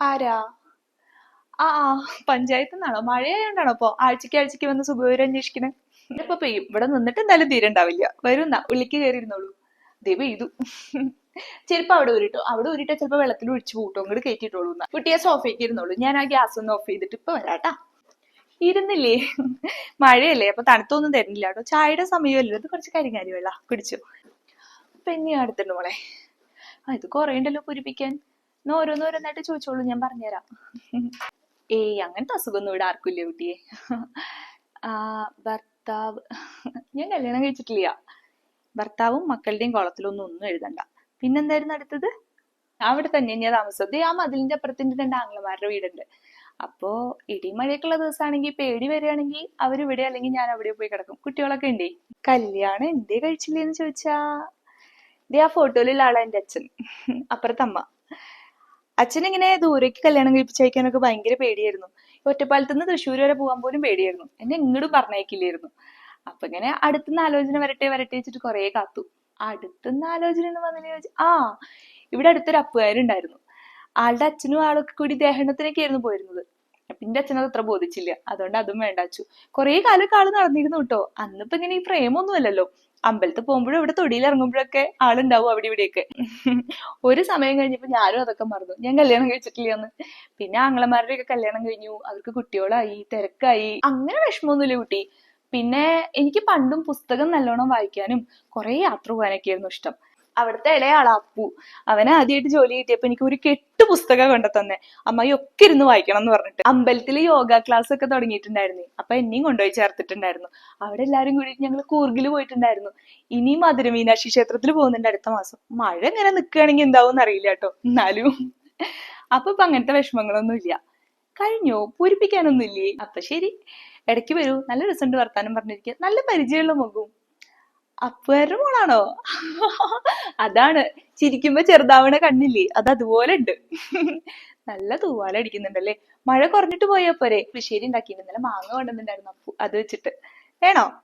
ആരാ? ആ പഞ്ചായത്ത് നിന്നാണോ? മഴയായോണ്ടാണോ അപ്പൊ ആഴ്ചക്ക് ആഴ്ചക്ക് വന്ന് സുഖവിവരം അന്വേഷിക്കണേ. ഇപ്പൊ പെയ്യും. ഇവിടെ നിന്നിട്ട് എന്തായാലും തീരെ ഉണ്ടാവില്ല. വരുന്ന ഉള്ളിക്ക് കയറിയിരുന്നുള്ളൂ ദേ പെയ്തു ചിലപ്പോ അവിടെ ഊരിട്ടോ. അവിടെ ഊരിട്ടാ ചിലപ്പോ വെള്ളത്തിൽ ഒഴിച്ചു കൂട്ടോ അങ്ങോട്ട് കയറ്റിട്ടോളൂ എന്നാ. കുട്ടിയെ സോഫയ്ക്ക് ഇരുന്നോളൂ ഞാൻ ആ ഗ്യാസ് ഒന്ന് ഓഫ് ചെയ്തിട്ട് ഇപ്പൊ വരാട്ടാ. ഇരുന്നില്ലേ? മഴയല്ലേ? അപ്പൊ തണുത്തൊന്നും തരുന്നില്ല കേട്ടോ. ചായയുടെ സമയമല്ലേ ഇത് കുറച്ച് കരിങ്ങാരി വെള്ള. കുടിച്ചു. പിന്നെ അടുത്തുണ്ട് മോളെ. ആ ഇത് കുറേ ഉണ്ടല്ലോ പൂരിപ്പിക്കാൻ. എന്നാ ഓരോന്നോരോന്നായിട്ട് ചോദിച്ചോളൂ ഞാൻ പറഞ്ഞുതരാം. ഏയ് അങ്ങനത്തെ അസുഖമൊന്നും ഇവിടെ ആർക്കില്ല കുട്ടിയെ. ആ ഭർത്താവ് ഞാൻ കല്യാണം കഴിച്ചിട്ടില്ല. ഭർത്താവും മക്കളുടെയും കുളത്തിലൊന്നും ഒന്നും എഴുതണ്ട. പിന്നെന്തായിരുന്നു അടുത്തത്? അവിടെ തന്നെ ഞാൻ താമസം. ആ മതിലിന്റെ അപ്പുറത്തിന്റെ രണ്ട് ആംഗ്ലമാരുടെ വീടുണ്ട്. അപ്പോ ഇടി മഴയൊക്കെ ഉള്ള ദിവസമാണെങ്കിൽ പേടി വരികയാണെങ്കിൽ അവരിവിടെ അല്ലെങ്കിൽ ഞാൻ അവിടെ പോയി കിടക്കും. കുട്ടികളൊക്കെ ഉണ്ടേ? കല്യാണം എന്തേ കഴിച്ചില്ലേന്ന് ചോദിച്ചാ? ദേ ആ ഫോട്ടോയിലുള്ള ആളാ എന്റെ അച്ഛൻ. അപ്പുറത്തമ്മ അച്ഛൻ ഇങ്ങനെ ദൂരേക്ക് കല്യാണം കഴിപ്പിച്ച് അയക്കാനൊക്കെ ഭയങ്കര പേടിയായിരുന്നു. ഒറ്റപ്പാലത്ത് നിന്ന് തൃശ്ശൂർ വരെ പോകാൻ പോലും പേടിയായിരുന്നു. എന്നെ ഇങ്ങോട്ടും പറഞ്ഞേക്കില്ലായിരുന്നു അപ്പൊ ഇങ്ങനെ അടുത്തുനിന്ന് ആലോചന വരട്ടെ വരട്ടെ വെച്ചിട്ട് കുറെ കാത്തു. അടുത്തുനിന്ന് ആലോചന എന്ന് പറഞ്ഞു ആ ഇവിടെ അടുത്തൊരു അപ്പുകാരുണ്ടായിരുന്നു. ആളുടെ അച്ഛനും ആളൊക്കെ കൂടി ദേഹണത്തിനൊക്കെ ആയിരുന്നു പോയിരുന്നത് പിന്നെ അച്ഛനത് അത്ര ബോധിച്ചില്ല. അതുകൊണ്ട് അതും വേണ്ടാച്ചു. കുറെ കാലം കാൾ നടന്നിരുന്നു കേട്ടോ. അന്നിപ്പോ ഇങ്ങനെ ഈ പ്രേമൊന്നും അല്ലല്ലോ അമ്പലത്തിൽ പോകുമ്പോഴും ഇവിടെ തൊടിയിൽ ഇറങ്ങുമ്പോഴൊക്കെ ആളുണ്ടാവും അവിടെ ഇവിടെയൊക്കെ. ഒരു സമയം കഴിഞ്ഞപ്പോൾ ഞാനും അതൊക്കെ മറന്നു. ഞാൻ കല്യാണം കഴിച്ചിട്ടില്ലെന്ന് പിന്നെ ആങ്ങളമാരുടെ ഒക്കെ കല്യാണം കഴിഞ്ഞു. അവർക്ക് കുട്ടികളായി തിരക്കായി. അങ്ങനെ വിഷമമൊന്നുമില്ല കുട്ടി. പിന്നെ എനിക്ക് പണ്ടും പുസ്തകം നല്ലോണം വായിക്കാനും കുറെ യാത്ര പോകാനൊക്കെ ആയിരുന്നു ഇഷ്ടം. അവിടുത്തെ ഇളയാൾ അപ്പു. അവന് ആദ്യമായിട്ട് ജോലി കിട്ടിയപ്പോ എനിക്ക് ഒരു കെട്ട് പുസ്തകം കൊണ്ടു തന്നെ അമ്മായി ഒക്കെ ഇരുന്ന് വായിക്കണം എന്ന് പറഞ്ഞിട്ട്. അമ്പലത്തിൽ യോഗ ക്ലാസ് ഒക്കെ തുടങ്ങിയിട്ടുണ്ടായിരുന്നു. അപ്പൊ എന്നെയും കൊണ്ടുപോയി ചേർത്തിട്ടുണ്ടായിരുന്നു. അവിടെ എല്ലാരും കൂടി ഞങ്ങൾ കൂർഗിൽ പോയിട്ടുണ്ടായിരുന്നു. ഇനി മധുര മീനാക്ഷി ക്ഷേത്രത്തിൽ പോകുന്നുണ്ട് അടുത്ത മാസം. മഴ ഇങ്ങനെ നിൽക്കുകയാണെങ്കിൽ എന്താവും അറിയില്ല കേട്ടോ. എന്നാലും. അപ്പൊ ഇപ്പൊ അങ്ങനത്തെ വിഷമങ്ങളൊന്നും ഇല്ല. കഴിഞ്ഞോ. പൂരിപ്പിക്കാനൊന്നും ഇല്ലേ? അപ്പൊ ശരി. ഇടയ്ക്ക് വരൂ. നല്ല രസമുണ്ട് വർത്താനം പറഞ്ഞിരിക്കുക നല്ല പരിചയമുള്ള മുഖവും. അപ്പുകാരുടെ മോളാണോ? അതാണ്. ചിരിക്കുമ്പോ ചെറുതാവണ കണ്ണില്ലേ? അത് അതുപോലെ ഉണ്ട്. നല്ല തൂവാല അടിക്കുന്നുണ്ടല്ലേ? മഴ കുറഞ്ഞിട്ട് പോയാ പോരെ. പുളിശ്ശേരി ഉണ്ടാക്കിയിട്ട് ഇന്നലെ മാങ്ങ കൊണ്ടുവന്നിട്ടുണ്ടായിരുന്നു അപ്പു അത് വെച്ചിട്ട്. വേണോ?